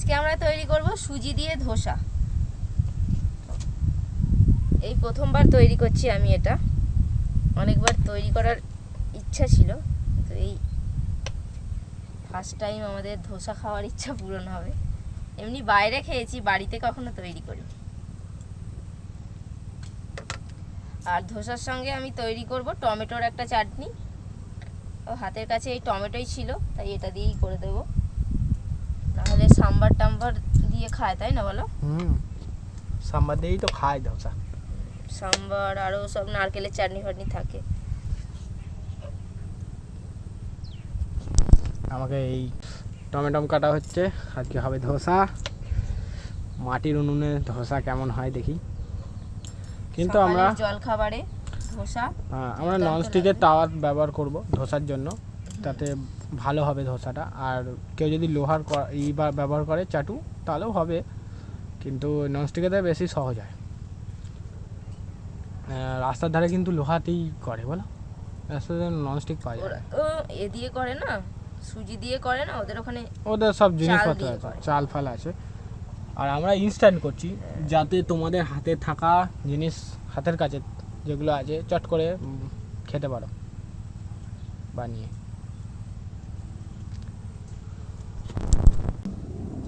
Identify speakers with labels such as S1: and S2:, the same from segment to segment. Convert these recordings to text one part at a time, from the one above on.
S1: আজকে আমরা তৈরি করব সুজি দিয়ে ধোসা। এই প্রথমবার তৈরি করছি আমি এটা। অনেকবার তৈরি করার ইচ্ছা ছিল তো এই ফার্স্ট টাইম আমাদের ধোসা খাওয়ার ইচ্ছা পূরণ হবে। এমনি বাইরে খেয়েছি, বাড়িতে কখনো তৈরি করিনি। আর ধোসার সঙ্গে আমি তৈরি করব টমেটোর একটা চাটনি। ও, হাতের কাছে এই টমেটোই ছিল, তাই এটা দিয়েই করে দেবো। নাহলে সাম্বার টাম্বার দিয়ে খায় তাই না বলো?
S2: হুম সাম্বার দিয়েই তো খায় ধোসা।
S1: সাম্বার আরও সব নারকেলের চাটনি ফাটনি থাকে।
S2: আমাকে এই টমেটম কাটা হচ্ছে আজকে হবে ধোসা। মাটির উনুনে ধোসা কেমন হয় দেখি। কিন্তু আমরা
S1: জল খাবারে ধোসা
S2: হ্যাঁ, আমরা
S1: দুর্দান্ত
S2: নন স্টিকের
S1: লাগে।
S2: টাওয়ার ব্যবহার করব ধোসার জন্য। তাতে ভালো হবে ধোসাটা। আর কেউ যদি লোহার ই বা- ব্যবহার করে চাটু তাহলেও হবে। কিন্তু নন স্টিকেতে বেশি সহজ হয়। রাস্তার ধারে কিন্তু লোহাতেই করে বলো? রাস্তার ধারে নন স্টিক পাওয়া যায়।
S1: এ দিয়ে করে না? সুজি দিয়ে করে না? ওদের ওখানে
S2: ওদের সব জিনিসপত্র আছে চাল ফাল আছে। আর আমরা ইনস্ট্যান্ট করছি যাতে তোমাদের হাতে থাকা জিনিস হাতের কাছে যেগুলো আছে চট করে খেতে পারো। বানিয়ে।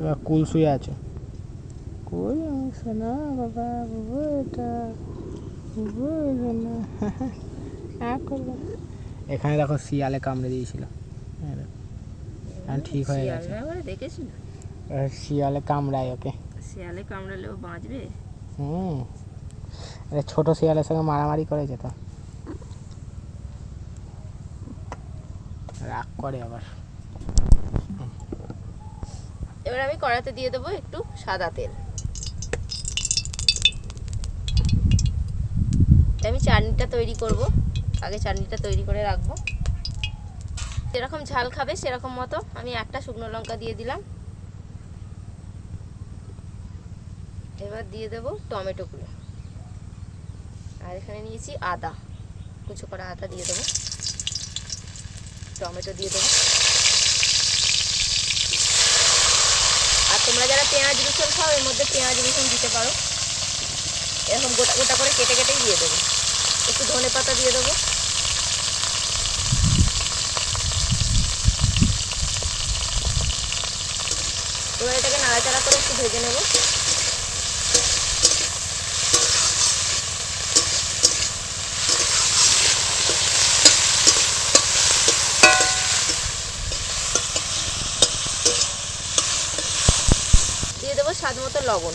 S2: এবার কুল শুয়ে আছে। আমার সোনা বাবা বাবু এটা বাবু এখানে। দেখো শিয়ালে কামড়ে দিয়েছিল। হ্যাঁ রে। ঠিক হয়ে গেছে।
S1: দেখেছি
S2: শিয়ালে কামড়ায় ওকে।
S1: শিয়ালে কামড়ালেও বাঁচবে?
S2: হুম। আরে ছোট শিয়ালের সঙ্গে মারামারি করেছে তো। রাগ করে আবার।
S1: এবার আমি কড়াতে দিয়ে দেবো একটু সাদা তেল। আমি চাটনিটা তৈরি করব। আগে চাটনিটা তৈরি করে রাখব। যেরকম ঝাল খাবে সেরকম মতো আমি একটা শুকনো লঙ্কা দিয়ে দিলাম। এবার দিয়ে দেবো টমেটোগুলো আর এখানে নিয়েছি আদা। কুচো করা আদা দিয়ে দেবো। টমেটো দিয়ে দেবো আর তোমরা যারা পেঁয়াজ রসুন খাও, এর মধ্যে পেঁয়াজ রসুন দিতে পারো। এরকম গোটা গোটা করে কেটে কেটেই দিয়ে দেবো। একটু ধনে পাতা দিয়ে দেবো। তোমরা এটাকে নাড়াচাড়া করে একটু ভেজে নেব দিয়ে দেবো স্বাদ মতো লবণ।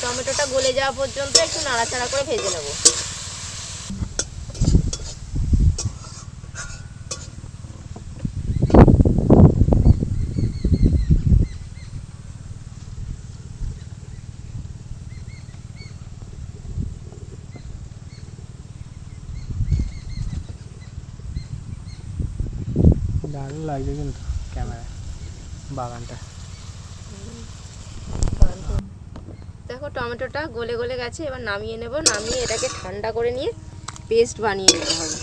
S1: টমেটোটা গলে যাওয়া পর্যন্ত একটু নাড়াচাড়া করে ভেজে নেব।
S2: দারুণ লাগছে কিন্তু ক্যামেরায়, বাগানটা।
S1: দেখো, টমেটোটা গলে গলে গেছে, এবার নামিয়ে নেব। নামিয়ে এটাকে ঠান্ডা করে নিয়ে পেস্ট বানিয়ে নিতে হবে।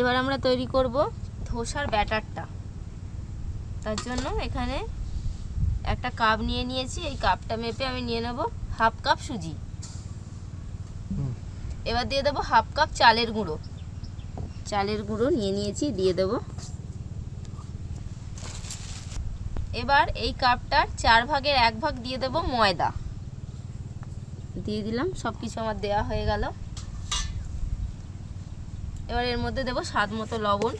S1: এবার আমরা তৈরি করব ধোসার ব্যাটারটা। তার জন্য এখানে একটা কাপ নিয়ে নিয়েছি। এই কাপটা মেপে আমি নিয়ে নেব হাফ কাপ সুজি। এবার দিয়ে দেবো হাফ কাপ চালের গুঁড়ো। চালের গুঁড়ো নিয়ে নিয়েছি, দিয়ে দেবো। এবার এই কাপটার চার ভাগের এক ভাগ দিয়ে দেব ময়দা। দিয়ে দিলাম সব কিছু আমার দেওয়া হয়ে গেল। এবার এর মধ্যে দেব স্বাদ মতো লবণ।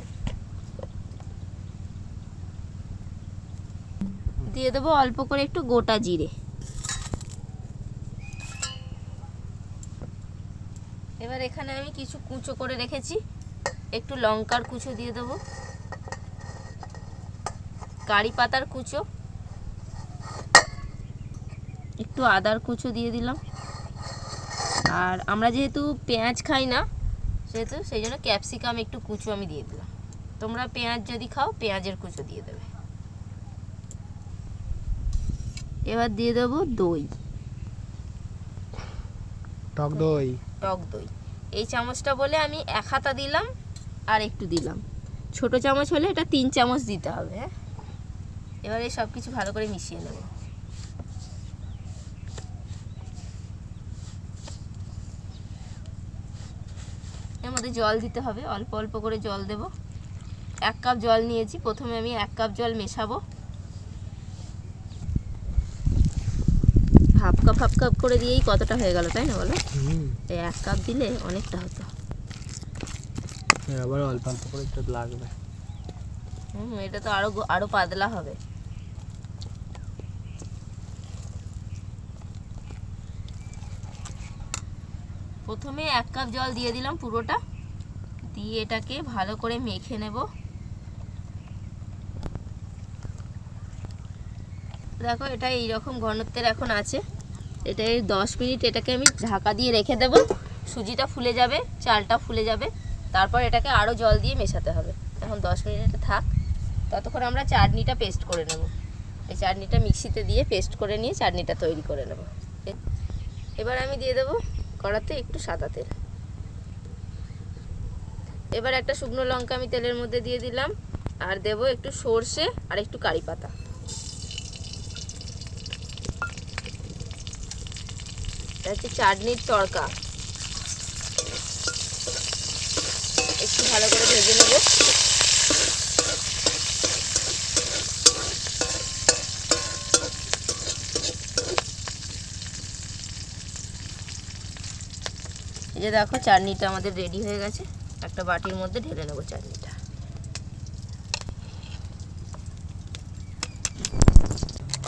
S1: দিয়ে দেবো অল্প করে একটু গোটা জিরে। এবার এখানে আমি কিছু কুচো করে রেখেছি। একটু লঙ্কার কুচো দিয়ে দেবো। কারি পাতার কুচো। একটু আদার কুচো দিয়ে দিলাম। আর আমরা যেহেতু পেঁয়াজ খাই না সেহেতু সেই জন্য ক্যাপসিকাম একটু কুচো আমি দিয়ে দিলাম। তোমরা পেঁয়াজ যদি খাও পেঁয়াজের কুচো দিয়ে দেবে। এবার দিয়ে দেবো দই।
S2: টক দই।
S1: টক দই। এই চামচটা বলে আমি এক হাতা দিলাম আর একটু দিলাম। ছোট চামচ হলে এটা তিন চামচ দিতে হবে হ্যাঁ? এবারে সব কিছু ভালো করে মিশিয়ে নেব। এর মধ্যে জল দিতে হবে, অল্প অল্প করে জল দেব। এক কাপ জল নিয়েছি, প্রথমে আমি এক কাপ জল মেশাবো। হাফ কাপ হাফ কাপ করে দিয়েই কতটা হয়ে গেল, তাই না বলো? এই এক কাপ দিলে অনেকটা হতো।
S2: আবার অল্প অল্প করে একটু লাগবে।
S1: হুম এটা তো আরও আরও পাতলা হবে। প্রথমে এক কাপ জল দিয়ে দিলাম পুরোটা। দিয়ে এটাকে ভালো করে মেখে নেব। দেখো এটা এইরকম ঘনত্বের এখন আছে। এটা দশ মিনিট এটাকে আমি ঢাকা দিয়ে রেখে দেব। সুজিটা ফুলে যাবে, চালটা ফুলে যাবে। তারপর এটাকে আরও জল দিয়ে মেশাতে হবে। এখন দশ মিনিট এটা থাক। ততক্ষণ আমরা চাটনিটা পেস্ট করে নেব। এই চাটনিটা মিক্সিতে দিয়ে পেস্ট করে নিয়ে চাটনিটা তৈরি করে নেব। এবার আমি দিয়ে দেবো কড়াতে একটু সাদা তেল। এবার একটা শুকনো লঙ্কা আমি তেলের মধ্যে দিয়ে দিলাম। আর দেবো একটু সর্ষে আর একটু কারি পাতা। হচ্ছে চাটনির তড়কা। একটু ভালো করে ভেজে নেব। এই যে দেখো, চাটনিটা আমাদের রেডি হয়ে গেছে। একটা বাটির মধ্যে ঢেলে নেব চাটনিটা।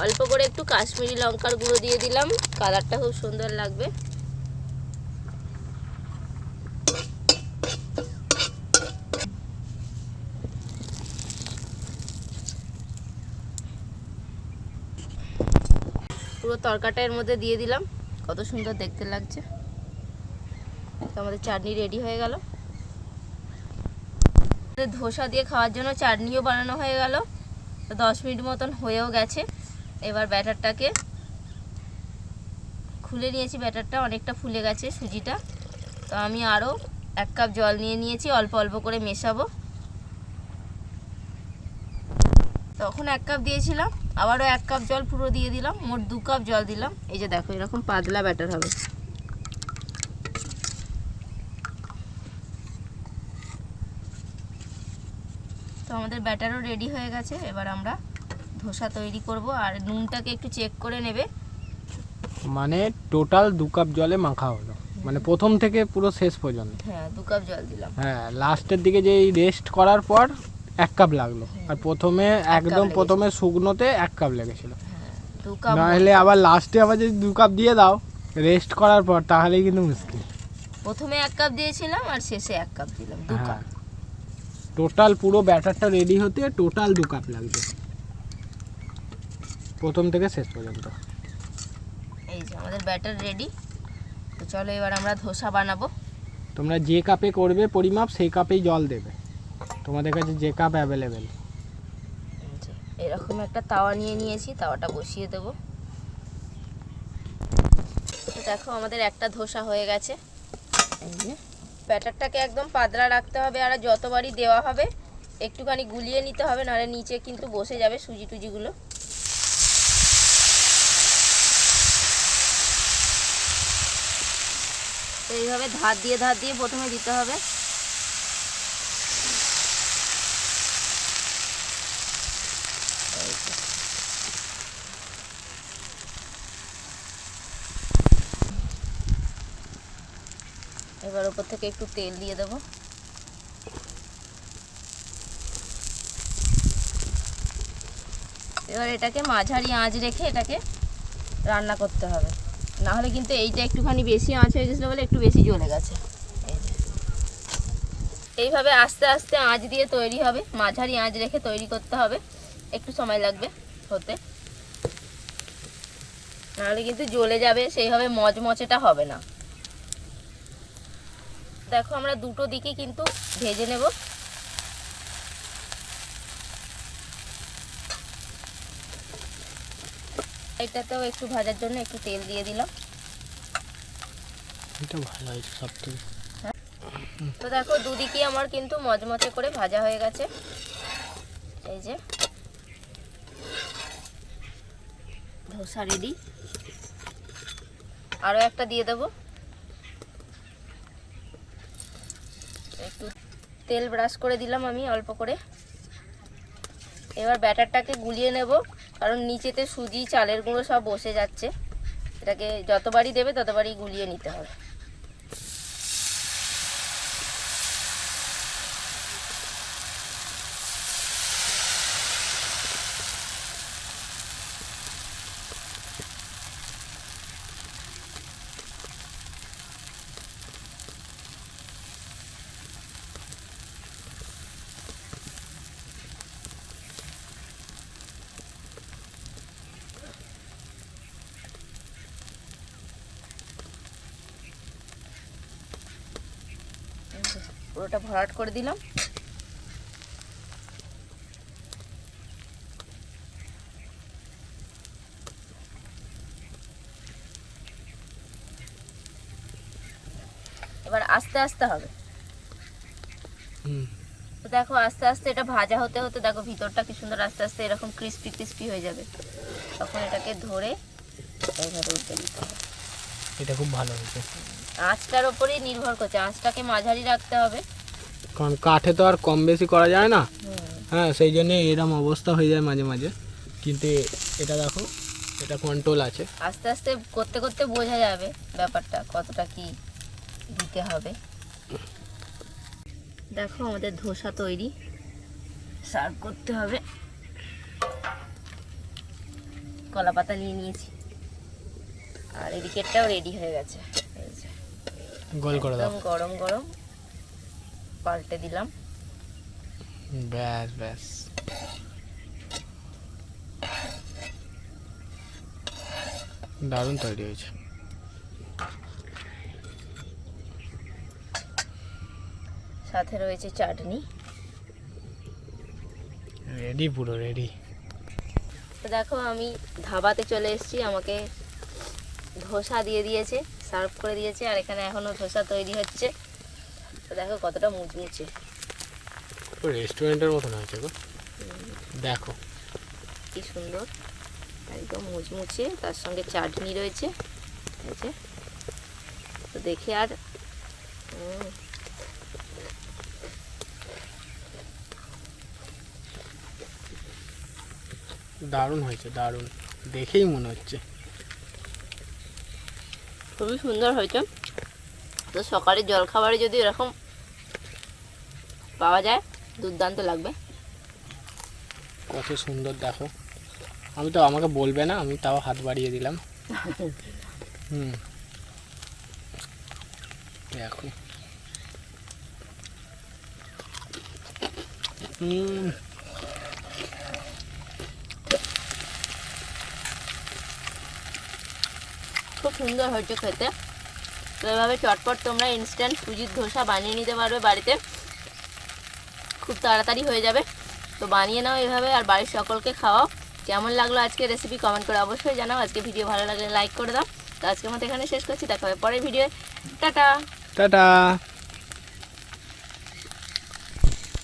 S1: অল্প করে একটু কাশ্মীরি লঙ্কার গুঁড়ো দিয়ে দিলাম। কালারটা খুব সুন্দর লাগবে। পুরো তরকাটা এর মধ্যে দিয়ে দিলাম। কত সুন্দর দেখতে লাগছে। তো আমাদের চাটনি রেডি হয়ে গেল। ধোসা দিয়ে খাওয়ার জন্য চাটনিও বানানো হয়ে গেল। দশ মিনিট মতন হয়েও গেছে। এবার ব্যাটারটাকে খুলে নিয়েছি, ব্যাটারটা অনেকটা ফুলে গেছে সুজিটা। তো আমি আরও এক কাপ জল নিয়ে নিয়েছি, অল্প অল্প করে মেশাবো। তখন এক কাপ দিয়েছিলাম, আবারও এক কাপ জল পুরো দিয়ে দিলাম, মোট দু কাপ জল দিলাম। এই যে দেখো, এরকম পাতলা ব্যাটার হবে। তো আমাদের ব্যাটারও রেডি হয়ে গেছে, এবার আমরা ধোসা তৈরি করব আর নুনটাকে একটু চেক করে নেবে।
S2: মানে টোটাল দু কাপ জলে মাখা হলো। মানে প্রথম থেকে পুরো শেষ পর্যন্ত।
S1: হ্যাঁ দু কাপ জল দিলাম।
S2: হ্যাঁ লাস্টের দিকে যে রেস্ট করার পর এক কাপ লাগল। আর প্রথমে একদম প্রথমে শুকনোতে এক কাপ লেগেছিল।
S1: দু কাপ
S2: নাহলে আবার লাস্টে আবার যদি দু কাপ দিয়ে দাও রেস্ট করার পর তাহলেই কিন্তু মুশকিল।
S1: প্রথমে এক কাপ দিয়েছিলাম আর শেষে এক কাপ দিলাম দু কাপ
S2: হ্যাঁ টোটাল পুরো ব্যাটারটা রেডি হতে টোটাল দু কাপ লাগবে। প্রথম থেকে শেষ পর্যন্ত।
S1: এই যে আমাদের ব্যাটার রেডি তো চলো এবার আমরা ধোসা বানাবো।
S2: তোমরা যে কাপে করবে পরিমাপ সেই কাপেই জল দেবে। তোমাদের কাছে যে কাপ অ্যাভেলেবেল
S1: এরকম একটা তাওয়া নিয়ে নিয়েছি তাওয়াটা বসিয়ে দেবো। দেখো আমাদের একটা ধোসা হয়ে গেছে। ব্যাটারটাকে একদম পাতলা রাখতে হবে আর যতবারই দেওয়া হবে একটুখানি গুলিয়ে নিতে হবে নাহলে নিচে কিন্তু বসে যাবে সুজি টুজিগুলো তো এইভাবে ধার দিয়ে ধার দিয়ে প্রথমে দিতে হবে। এবার ওপর থেকে একটু তেল দিয়ে দেবো এবার এটাকে মাঝারি আঁচ রেখে এটাকে রান্না করতে হবে না হলে কিন্তু এইটা একটুখানি বেশি আঁচ হয়ে গেছিল বলে একটু বেশি জ্বলে গেছে। এইভাবে আস্তে আস্তে আঁচ দিয়ে তৈরি হবে, মাঝারি আঁচ রেখে তৈরি করতে হবে। একটু সময় লাগবে হতে। নাহলে কিন্তু জ্বলে যাবে, সেইভাবে মচমচেটা হবে না। দেখো আমরা দুটো দিকে কিন্তু ভেজে নেব। এটাতেও একটু ভাজার জন্য একটু তেল দিয়ে দিলাম।
S2: এটা ভালো হয়েছে সব থেকে
S1: তো দেখো দুদিকে আমার কিন্তু মচমচে করে ভাজা হয়ে গেছে। এই যে। ধোসা রেডি আরও একটা দিয়ে দেবো। একটু তেল ব্রাশ করে দিলাম আমি অল্প করে। এবার ব্যাটারটাকে গুলিয়ে নেব। কারণ নিচেতে সুজি, চালের গুঁড়ো সব বসে যাচ্ছে। এটাকে যতবারই দেবে ততবারই গুলিয়ে নিতে হবে। পুরোটা ভরাট করে দিলাম। এবার আস্তে আস্তে হবে। তো দেখো আস্তে আস্তে এটা ভাজা হতে হতে দেখো ভিতরটা কি সুন্দর আস্তে আস্তে এরকম ক্রিস্পি ক্রিস্পি হয়ে যাবে। তখন এটাকে ধরে এইভাবে উল্টে দিতে হবে।
S2: এটা খুব ভালো হয়েছে।
S1: আঁচটার ওপরেই নির্ভর করছে আঁচটাকে মাঝারি রাখতে হবে।
S2: কারণ কাঠে তো আর কম বেশি করা যায় না। হ্যাঁ সেই জন্য এরম অবস্থা হয়ে যায় মাঝে মাঝে। কিন্তু এটা দেখো এটা কন্ট্রোল আছে।
S1: আস্তে আস্তে করতে করতে বোঝা যাবে ব্যাপারটা কতটা কি দিতে হবে। দেখো আমাদের ধোসা তৈরি সার্ভ করতে হবে। কলা পাতা নিয়ে নিয়েছি। আর এদিকেরটাও রেডি হয়ে গেছে।
S2: গোল করে দাও।
S1: গরম গরম। পাল্টে দিলাম।
S2: ব্যাস ব্যাস। দারুণ তৈরি হয়েছে।
S1: সাথে রয়েছে চাটনি।
S2: রেডি পুরো রেডি
S1: তো দেখো আমি ধাবাতে চলে এসেছি। আমাকে ধোসা দিয়ে দিয়েছে। সার্ভ করে দিয়েছে আর এখানে এখনও ধোসা তৈরি হচ্ছে। তো দেখো কতটা মুচমুচে।
S2: রেস্টুরেন্টের মতন হয়েছে গো। দেখো।
S1: কি সুন্দর। একদম মুচমুচে তার সঙ্গে চাটনি রয়েছে। যে। তো দেখে আর
S2: দারুণ হয়েছে দারুণ। দেখেই মনে হচ্ছে।
S1: খুবই সুন্দর হয়েছে। তো সকালে জলখাবারে যদি এরকম পাওয়া যায়, দুর্দান্ত লাগবে।
S2: কত সুন্দর, দেখো। আমি তো, আমাকে বলবে না, আমি তাও হাত বাড়িয়ে দিলাম। হুম। দেখো। হুম।
S1: খুব সুন্দর হয়েছে খেতে। তো এভাবে চটপট তোমরা ইনস্ট্যান্ট সুজির ধোসা বানিয়ে নিতে পারবে বাড়িতে। খুব তাড়াতাড়ি হয়ে যাবে। তো বানিয়ে নাও এভাবে আর বাড়ির সকলকে খাওয়াও। কেমন লাগল আজকে রেসিপি কমেন্ট করে অবশ্যই জানাও। আজকে ভিডিও ভালো লাগলে লাইক করে দাও। তো আজকের মতো এখানে শেষ করছি। দেখা হবে পরের ভিডিও টাটা!
S2: টাটা!